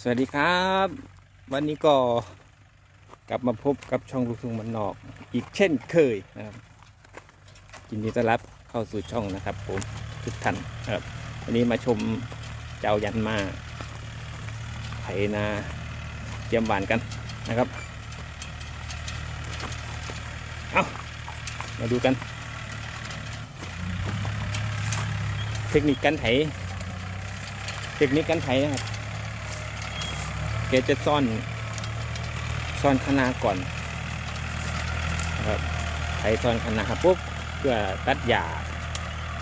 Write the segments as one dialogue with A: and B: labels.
A: สวัสดีครับ วันนี้ก็กลับมาพบกับช่องลูกทุ่งมันนอก อีกเช่นเคยนะครับยินดีต้อนรับเข้าสู่ช่องนะครับผมทุกท่านครับ วันนี้มาชมเจ้ายันมาไถนาเตรียมหวานกันนะครับเอามาดูกัน เทคนิคการไถเทคนิคการไถนะครับ แกจะซ่อน ซ่อนคณาก่อนนะครับไถซ่อนคณาปุ๊บเพื่อตัดหญ้า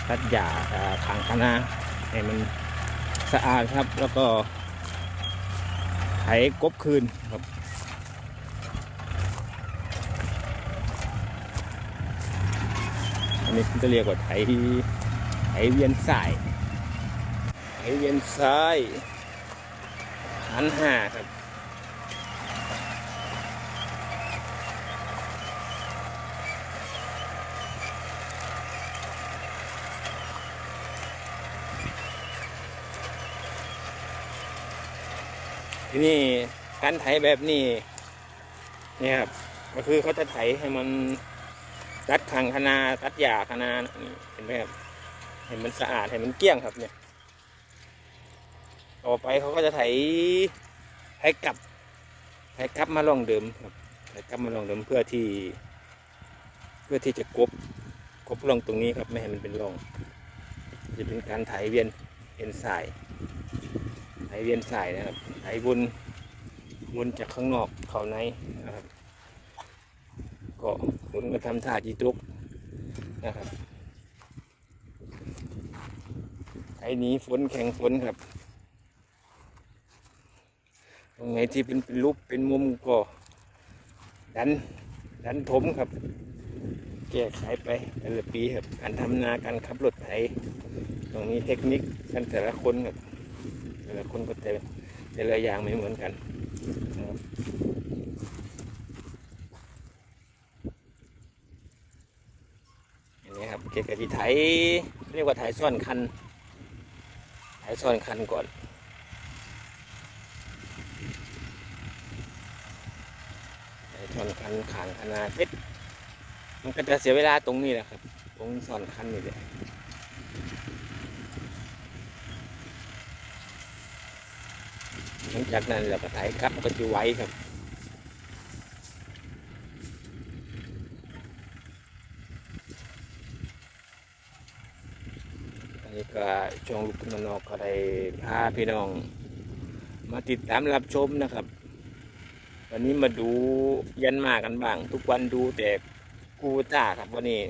A: ตัดหญ้าอ่าขางคณาให้มันสะอาดครับ แล้วก็ไถกบคืนครับอันนี้จะเรียกว่าไถไถเวียนสายไถเวียนซ้าย หันห้าครับทีนี่การไถแบบนี้เนี่ยครับก็คือเขาจะไถให้มันตัดขังคณาตัดหญ้าคณานี่เห็นไหมครับให้มันสะอาดให้มันเกลี้ยงครับเนี่ย ต่อไปเขาก็จะไถไถกลับไถกลับมาลองเดิมครับไถกลับมาลองเดิมเพื่อที่ เพื่อที่จะกบกบลองตรงนี้ครับไม่ให้มันเป็นร่อง จะเป็นการไถเวียนเวียนสายไถเวียนสายนะครับไถวนวนจากข้างนอกเข้าในนะครับก็หมุนก็ทำท่าจีตุกนะครับไถหนี้ฝนแข่งฝนครับ ตรงไหนที่เป็นเป็นรูปเป็นมุมก็ ดัน ดันถมครับ แก้ไขไปแต่ละปีครับ การทำนาการขับรถไถตรงนี้เทคนิคกันแต่ละคนครับแต่ละคนก็แต่แต่ละอย่างไม่เหมือนกันนะครับอันนี้ครับเกกะที่ไถเรียกว่าไถซ่อนคันไถซ่อนคันก่อน ไอ้ชอนคันขางคณาเพชรมันก็จะเสียเวลาตรงนี้แหละครับ ตรงสอนคันนี่แหละหลังจากนั้นเราก็ไถกลับก็จะไว้ครับอันนี้ก็ช่วงลูกทุ่งมนอกก็ได้พาพี่น้อง มาติดตามรับชมนะครับ วันนี้มาดูยันมากันบ้าง ทุกวันดูแต่กูต้าครับวันนี้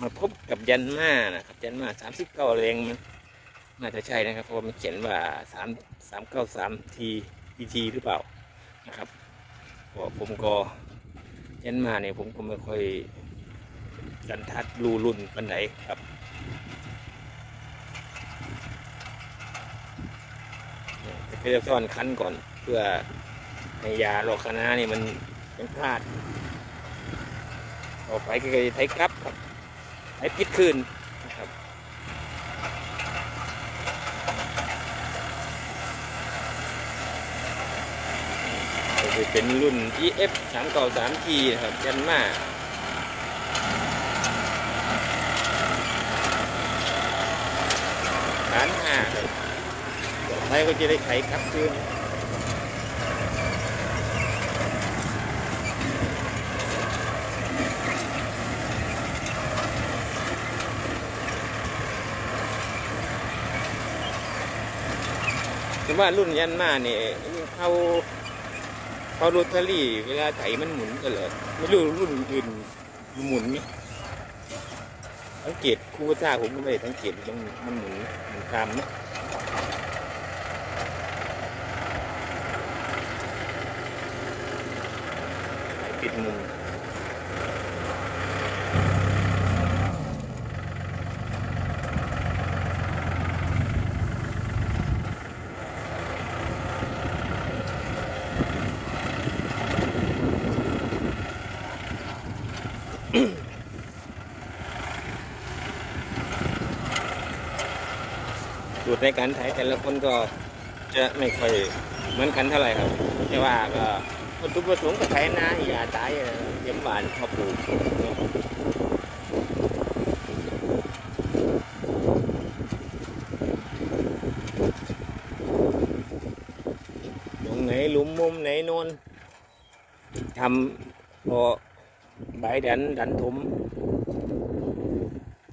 A: มาพบกับยันมานะครับยันมาสามสิบเก้าแรงมันน่าจะใช่นะครับเพราะมันเขียนว่าสามสามเก้าสามทีพีทีหรือเปล่านะครับผมก็ยันมาเนี่ยผมก็ไม่ค่อยกันทัดรูรุ่นปันไหนครับเนี่ยก็จะซ่อนคันก่อนเพื่อ ให้ยาโรคคณะนี่มันเป็นพลาดต่อไปก็จะไทยกลับครับไทยพิษคืนนะครับก็จะเป็นรุ่น EF 3 9 3 T นะครับยันมาฐานห้าครับต่ก็จะได้ไขกลับคืน แต่ว่ารุ่นยันมาเนี่ยเขาเขาโรตารี่ เวลาไถมันหมุนกันเลยไม่รู้รุ่นอื่นหมุนไหมสังเกตคูปต้าผมก็ไม่ได้สังเกตมันมันหมุนหมุนตามนะปิดมุม ในการไถแต่ละคนก็จะไม่ค่อยเหมือนกันเท่าไหร่ครับแต่ว่าก็วัตถุประสงค์ก็ไถนาอย่าตายเยี่ยมบ้านมาปลูกตรงไหนหลุมมุมไหนโนนทำพอใบดันดันถม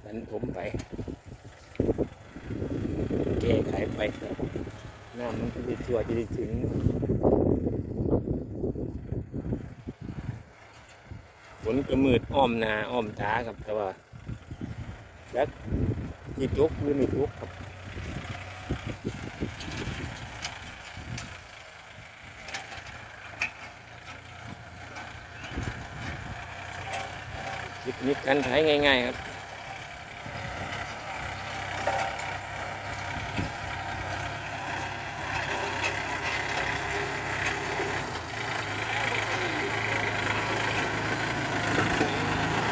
A: ดันถมไป แก้ ไปน้ำมันจะชั่วจะได้ถึงฝนก็มืดอ้อมนาอ้อมตาครับแต่ว่าแล้วจีตุกหรือไม่ตุกครับเทคนิคการใช้ง่าย ๆ ครับ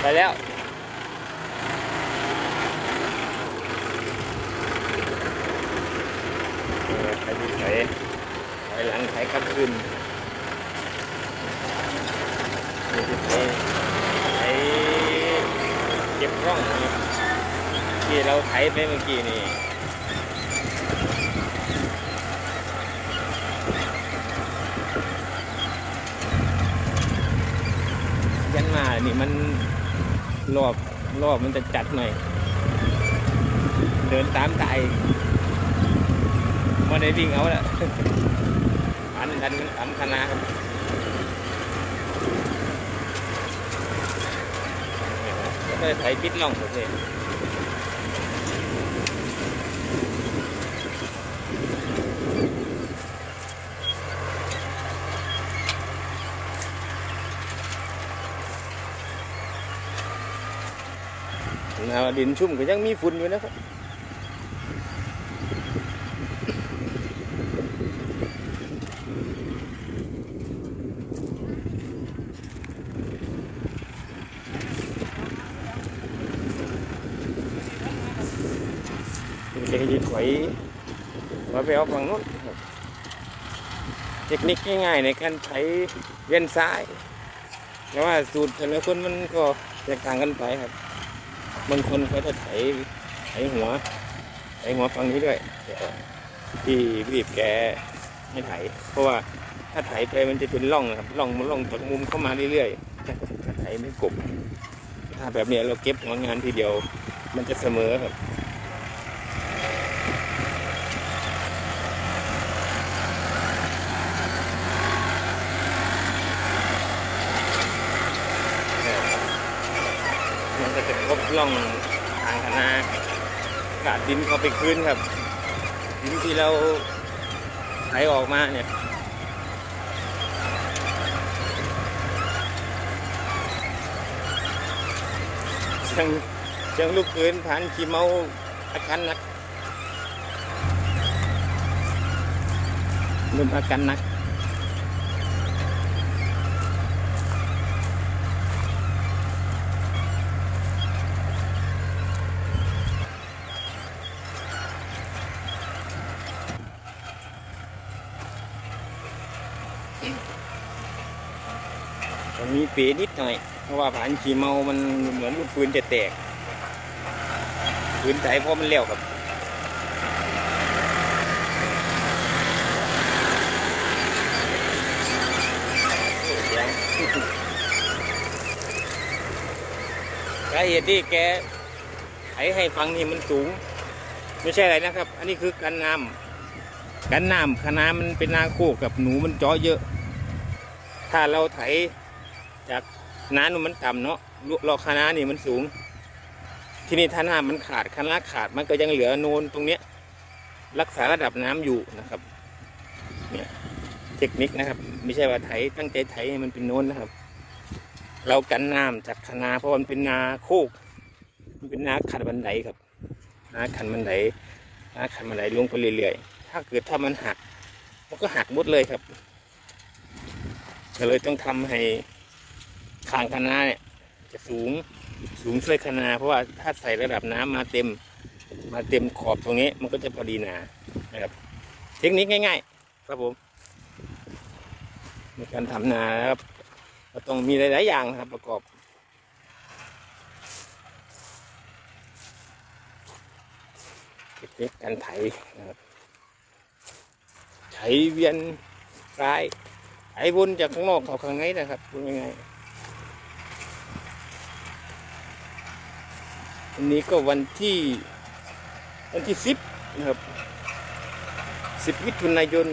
A: ไปแล้ว เออไปที่ไถถอยหลังไถกลับขึ้น ไปที่ไถเก็บร่องนี่เราไถไปเมื่อกี้นี่ยันมานี่มันรอบรอบมันจะจัดหน่อย เดินตามไก่มาได้วิ่งเอาละอันดันมันคณะครับ ก็เลยใส่ปิดล่องผมเลยดินชุ่มก็ยังมีฝุ่นอยู่นะครับ เด็กจะถอยมาไปเอาฝั่งโน้นเทคนิคง่ายๆในการไถเวียนซ้าย แต่ว่าสูตรแต่ละคนมันก็แตกต่างกันไปครับ บางคนเขาจะไถไถหัวไถหัวฝั่งนี้ด้วยแต่ที่รีบแกไม่ไถ เพราะว่าถ้าไถไปมันจะเป็นร่องนะครับร่องมันร่องจากมุมเข้ามาเรื่อยๆถ้าไถไม่กบถ้าแบบนี้เราเก็บงานทีเดียว มันจะเสมอครับ มันก็จะคร บล่องทางคณะกาดดินเขาไปคืนครับ ดินที่เราไหลออกมาเนี่ยเชียงเชียงลูกปืนผ่านขี่เมาอาการหนักหนุ่มอาการหนัก มีเป๋นิดหน่อย เพราะว่าผ่านขี่เมา มันเหมือนลูกปืนจะแตกปืนใจเพราะมันเลี้ยวครับสาเหตุที่แกไถให้ฟังนี่มันสูง ไม่ใช่อะไรนะครับ อันนี้คือกันน้ำกันน้ำคณะมันเป็นนาโคกกับหนูมันเจาะเยอะ ถ้าเราไถ จากน้ำนมันต่ำเนาะรอคณะนี่มันสูง ที่นี่ถ้าน้ำมันขาดคณะขาดมันก็ยังเหลือโนนตรงเนี้ยรักษาระดับน้ำอยู่นะครับเนี่ยเทคนิคนะครับ ไม่ใช่ว่าไถตั้งใจไถให้มันเป็นโนนนะครับ เรากันน้ำจากคณะเพราะมันเป็นนาโคก มันเป็นนาขัดบันไดครับนาขันบันไดนาขันบันไดลงไปเรื่อยๆถ้าเกิดถ้ามันหักมันก็หักหมดเลยครับก็เลยต้องทำให้ คางคณะเนี่ย จะสูงสูงช่วยคณะเพราะว่าถ้าใส่ระดับน้ำมาเต็ม มาเต็มขอบตรงนี้ มันก็จะพอดีหนานะครับ เทคนิคง่าย ๆ ครับผมในการทำนานะครับก็ต้องมีหลายๆอย่างนะครับประกอบเทคนิคการไถนะครับไถเวียนซ้ายไถวนจากข้างนอกเข้าข้างในนะครับพูดง่ายๆ วันนี้ก็วันที่วันที่สิบนะครับสิบมิถุนายน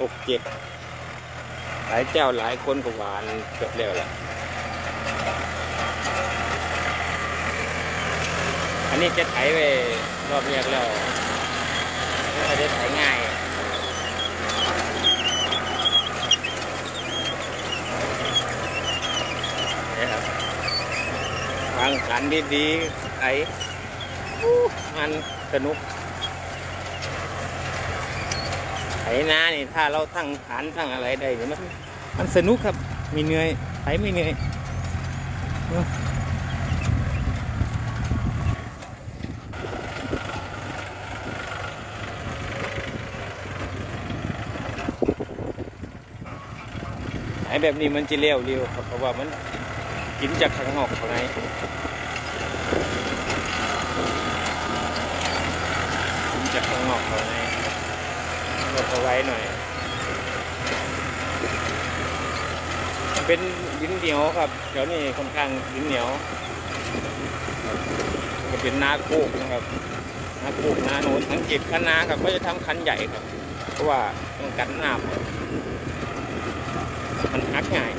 A: หกเจ็ดหลายเจ้าหลายคนก็หวานเกือบแล้วแหละอันนี้จะไถไปรอบแรกแล้วไม่ได้ไถง่ายนะครับวางขันดีๆ ไอ้มันสนุกไถนานี่ถ้าเราตั้งฐานตั้งอะไรได้เนี่ยมันมันสนุกครับมีเหนื่อยไถไม่เหนื่อยเนอะไถแบบนี้มันจะเร็วเร็วครับเพราะว่ามันกินจากข้างนอกข้างในกิน จากข้างนอกข้างในลดเอาไว้หน่อย เป็นดินเหนียวครับเดี๋ยวนี้ค่อนข้างดินเหนียว ก็เป็นนาโคกนะครับนาโคกนาโนนสังเกตคันนาครับก็จะทำคันใหญ่ครับ เพราะว่าต้องกันน้ำมันหักง่าย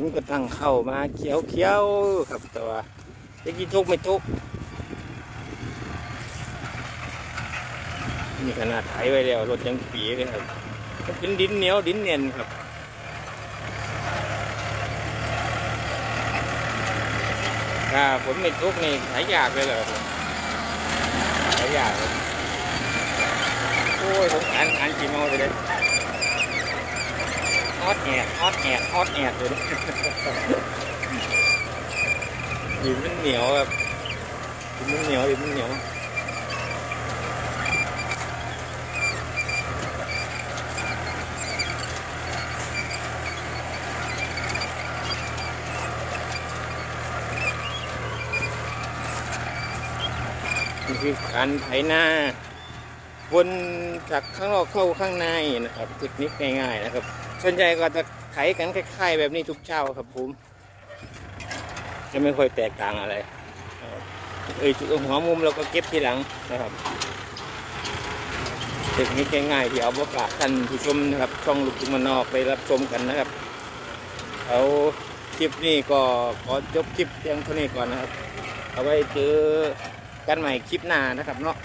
A: นก็ตั้งเข้ามาเขียวเขียวครับแต่ว่าจะกี่ทุกไม่ทุกนี่ขนาดไถไว้แล้วรถยังปีเลยครับเป็นดินเหนียวดินเนียนครับถ้าฝนไม่ทุกนี่ไถยากเลยเหรอครับไถยากเลยโอ้ยสงสารอ่านกี่โมงเลย อตแอดฮอตแอดฮอตแอดเลยดินมันเหนียวแบบดินมันเหนียวดินมันเหนียวนี่คือการไถนาวนจากข้างนอกเข้าข้างในนะครับเทคนิคง่ายๆนะครับ ส่วนใหญ่ก็จะไถกันคล้ายๆแบบนี้ทุกเช้าครับผม จะไม่ค่อยแตกต่างอะไรเอ้ยจุดหัวมุมเราก็เก็บทีหลังนะครับเทคนิคง่ายๆที่เอามาฝากท่านผู้ชมนะครับ ช่องลูกทุ่งมานอกไปรับชมกันนะครับเอาคลิปนี้ก็ขอจบคลิปเพียงเท่านี้ก่อนนะครับ เอาไว้เจอกันใหม่คลิปหน้านะครับเนาะ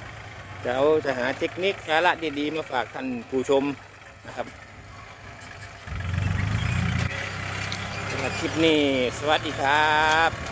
A: เดี๋ยวจะหาเทคนิคสาระดีๆมาฝากท่านผู้ชมนะครับ คลิปนี้ สวัสดีครับ